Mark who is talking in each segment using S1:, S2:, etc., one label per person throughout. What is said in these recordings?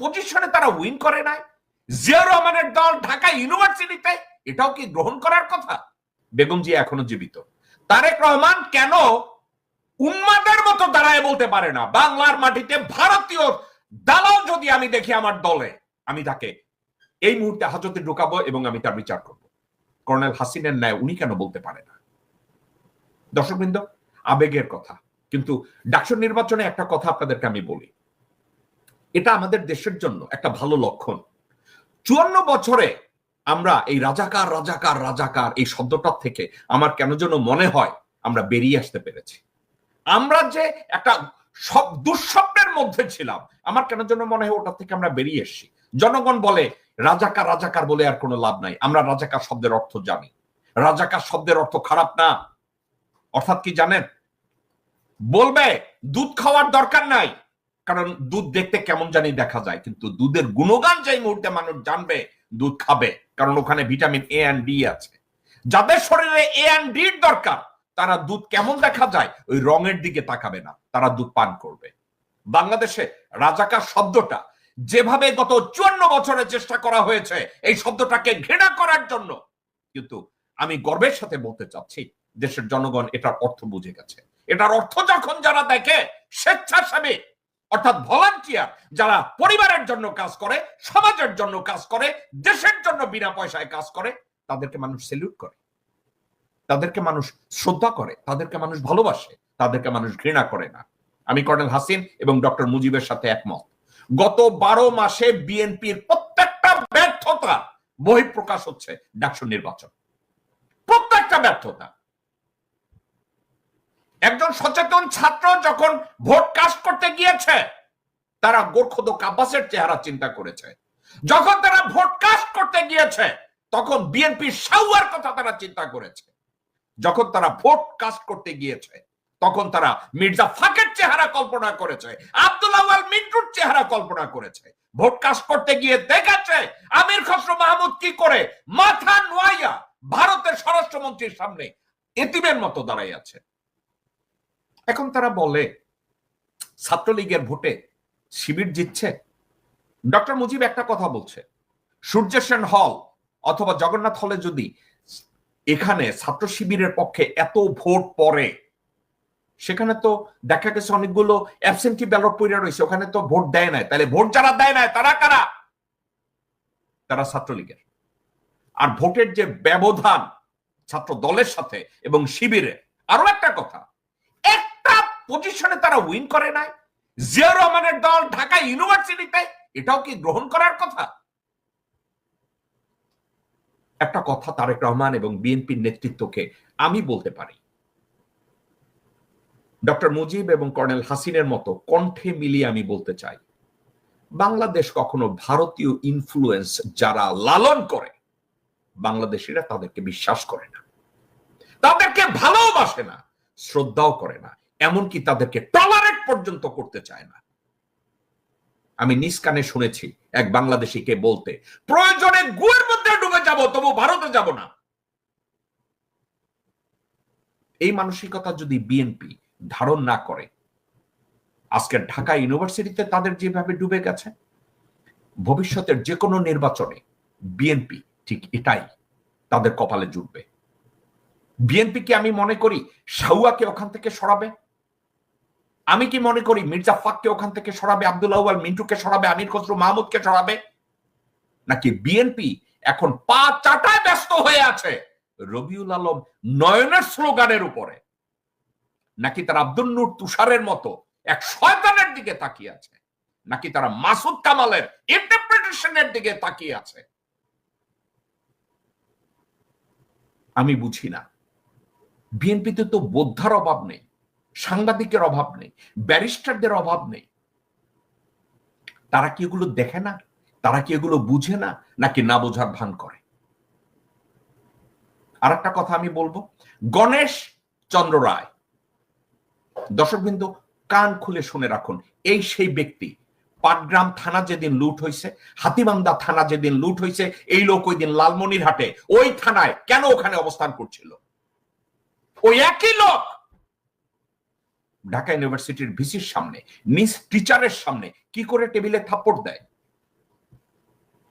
S1: পজিশনে তারা উইন করে নাই। জিয়া রহমানের দল ঢাকা ইউনিভার্সিটিতে এটাও কি গ্রহণ করার কথা? বেগম জিয়া এখনও জীবিত। তারেক রহমান কেন উন্মাদের মতো দাঁড়ায় বলতে পারে না? বাংলার মাটিতে ভারতীয় দালাল যদি আমি দেখি আমার দলে, আমি তাকে এই মুহূর্তে হাজতে ঢুকাবো এবং আমি তার বিচার করব। কর্নেল হাসিনের ন্যায় উনি কেন বলতে পারে না? দর্শকবৃন্দ, আবেগের কথা। কিন্তু ডাকসুর নির্বাচনে একটা কথা আপনাদেরকে আমি বলি। এটা আমাদের দেশের জন্য একটা ভালো লক্ষণ। চুয়ান্ন বছরে আমরা এই রাজাকার রাজাকার রাজাকার এই শব্দটার থেকে আমার কেন যেন মনে হয় আমরা বেরিয়ে আসতে পেরেছি। আমরা যে একটা সব দুঃস্বপ্নের মধ্যে ছিলাম, আমার কেন যেন মনে হয় ওটা থেকে আমরা বেরিয়ে এসেছি। জনগণ বলে, রাজাকার রাজাকার বলে আর কোনো লাভ নাই। আমরা রাজাকার শব্দের অর্থ জানি। রাজাকার শব্দের অর্থ খারাপ না। অর্থাৎ কি জানেন? বলবে, দুধ খাওয়ার দরকার নাই। কারণ দুধ দেখতে কেমন জানি দেখা যায়, কিন্তু দুধের গুণগান যেই মুহূর্তে মানুষ জানবে, দুধ খাবে, কারণ ওখানে ভিটামিন এ অ্যান্ড ডি আছে। যাদের শরীরে এ অ্যান্ড ডির দরকার, তারা দুধ কেমন দেখা যায়, ওই রঙের দিকে তাকাবে না, তারা দুধ পান করবে। বাংলাদেশে রাজাকার শব্দটা যেভাবে গত চুয়ান্ন বছরের চেষ্টা করা হয়েছে, এই শব্দটাকে ঘৃণা করার জন্য, কিন্তু আমি গর্বের সাথে বলতে চাচ্ছি, দেশের জনগণ এটার অর্থ বুঝে গেছে। এটার অর্থ যখন যারা দেখে, স্বেচ্ছাসেবী অর্থাৎ ভলান্টিয়ার যারা পরিবারের জন্য কাজ করে, সমাজের জন্য কাজ করে, দেশের জন্য বিনা পয়সায় কাজ করে, তাদেরকে মানুষ সেলিউট করে। তাদেরকে মানুষ শ্রদ্ধা করে, তাদেরকে মানুষ ভালোবাসে, তাদেরকে মানুষ ঘৃণা করে না। আমি কর্নেল হাসিন এবং ডক্টর মুজিবের সাথে একমত। গত বারো মাসে বিএনপির প্রত্যেকটা ব্যর্থতা বহিঃপ্রকাশ হচ্ছে ডাকসু নির্বাচন। প্রত্যেকটা ব্যর্থতা। একজন সচেতন ছাত্র যখন ভোট কাস্ট করতে গিয়েছে, তারা গোর্খদ কাব্বাসের চেহারা চিন্তা করেছে। যখন তারা ভোট কাস্ট করতে গিয়েছে, তখন বিএনপির সাউয়ার কথা তারা চিন্তা করেছে। যখন তারা ভোট কাস্ট করতে গিয়েছে, তখন তারা মির্জা ফাকের চেহারা কল্পনা করেছে, আব্দুল্লাহ মিন্টুর চেহারা কল্পনা করেছে। ভোট কাস্ট করতে গিয়ে দেখাচ্ছে, আমির খসরু মাহমুদ কি করে মাথা নোয়াইয়া ভারতের স্বরাষ্ট্রমন্ত্রীর সামনে এতিমের মতো দাঁড়াই আছে। এখন তারা বলে, ছাত্রলীগের ভোটে শিবির জিতছে? ডক্টর মুজিব একটা কথা বলছে সূর্য সেন হল অথবা জগন্নাথ হলে যদি এখানে ছাত্র শিবিরের পক্ষে এত ভোট পড়ে, সেখানে তো দেখা গেছে অনেকগুলো অ্যাবসেন্টি ব্যালট পড়ে রয়েছে, ওখানে তো ভোট দেয় নাই। তাহলে ভোট যারা দেয় নাই, তারা কারা? তারা ছাত্রলীগের। আর ভোটের যে ব্যবধান ছাত্র দলের সাথে এবং শিবিরে, আরও একটা কথা পজিশনে তারা উইন করে নাই। জিয়া রহমানের দল ঢাকা ইউনিভার্সিটিতে এটাও কি গ্রহণ করার কথা? একটা কথা তারেক রহমান এবং বিএনপির নেতৃত্বকে আমি বলতে পারি। ডক্টর মুজিব এবং কর্নেল হাসিনের মতো কণ্ঠে মিলিয়ে আমি বলতে চাই, বাংলাদেশ কখনো ভারতীয় ইনফ্লুয়েন্স যারা লালন করে, বাংলাদেশিরা তাদেরকে বিশ্বাস করে না। তাদেরকে ভালোবাসে না, শ্রদ্ধাও করে না। এমনকি তাদেরকে টলারেট পর্যন্ত করতে চায় না। আমি নিজ কানে শুনেছি এক বাংলাদেশিকে বলতে, প্রয়োজনে গুয়ের মধ্যে ডুবে যাব, তবু ভারতে যাব না। এই মানসিকতা যদি বিএনপি ধারণ না করে আজকের ঢাকা ইউনিভার্সিটিতে তাদের যেভাবে ডুবে গেছে, ভবিষ্যতের যে কোনো নির্বাচনে বিএনপি ঠিক এটাই তাদের কপালে জুটবে। বিএনপিকে আমি মনে করি, শাহুয়াকে ওখান থেকে সরাবে। আমি কি মনে করি মির্জা ফাককে ওখান থেকে সরাবে আব্দুল্লাহ মিন্টুকে সরাবে, আমির খসরু মাহমুদকে সরাবে? নাকি বিএনপি এখন পা চাটায় ব্যস্ত হয়ে আছে রবিউল আলম নয়নের স্লোগানের উপরে? নাকি তারা আব্দুল নূর তুষারের মতো এক শয়তানের দিকে তাকিয়ে আছে? নাকি তারা মাসুদ কামালের ইন্টারপ্রিটেশনের দিকে তাকিয়ে আছে? আমি বুঝি না। বিএনপিতে তো বোদ্ধার অভাব নেই। সাংবাদিকের অভাব নেই, ব্যারিস্টারদের অভাব নেই। তারা কি এগুলো দেখে না? তারা কি এগুলো বুঝে না? নাকি না বোঝার ভান করে? আর একটা কথা আমি বলব, গণেশ চন্দ্র রায়। দর্শকবৃন্দ কান খুলে শুনে রাখুন, এই সেই ব্যক্তি। পাটগ্রাম থানা যেদিন লুট হয়েছে হাতিবান্দা থানা যেদিন লুট হয়েছে এই লোক ওই দিন লালমনিরহাটে, ওই থানায় কেন ওখানে অবস্থান করছিল? ওই একই লোক! ঢাকা ইউনিভার্সিটির ভিসির সামনে নিজ টিচারের সামনে কি করে টেবিলে থাপ্পড় দেয়?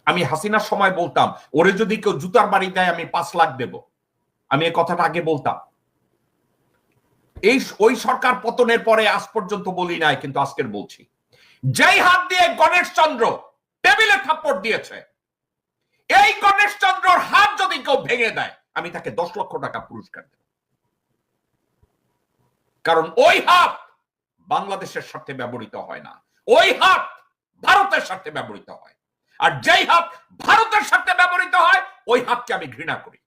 S1: আমি হাসিনার সময় বলতাম, ওরে যদি কেউ জুতার বাড়ি দেয়, আমি পাঁচ লাখ দেব। আমি এই কথাটা আগে বলতাম। এই ওই সরকার পতনের পরে আজ পর্যন্ত বলি নাই, কিন্তু আজকের বলছি। যেই হাত দিয়ে গণেশ চন্দ্র টেবিলে থাপ্পড় দিয়েছে, এই গণেশ চন্দ্রর হাত যদি কেউ ভেঙে দেয়, আমি তাকে দশ লক্ষ টাকা পুরস্কার দেব। কারণ ওই হাত বাংলাদেশের স্বার্থে ব্যবহৃত হয় না। ওই হাত ভারতের স্বার্থে ব্যবহৃত হয়। আর যেই হাত ভারতের স্বার্থে ব্যবহৃত হয়, ওই হাতকে আমি ঘৃণা করি।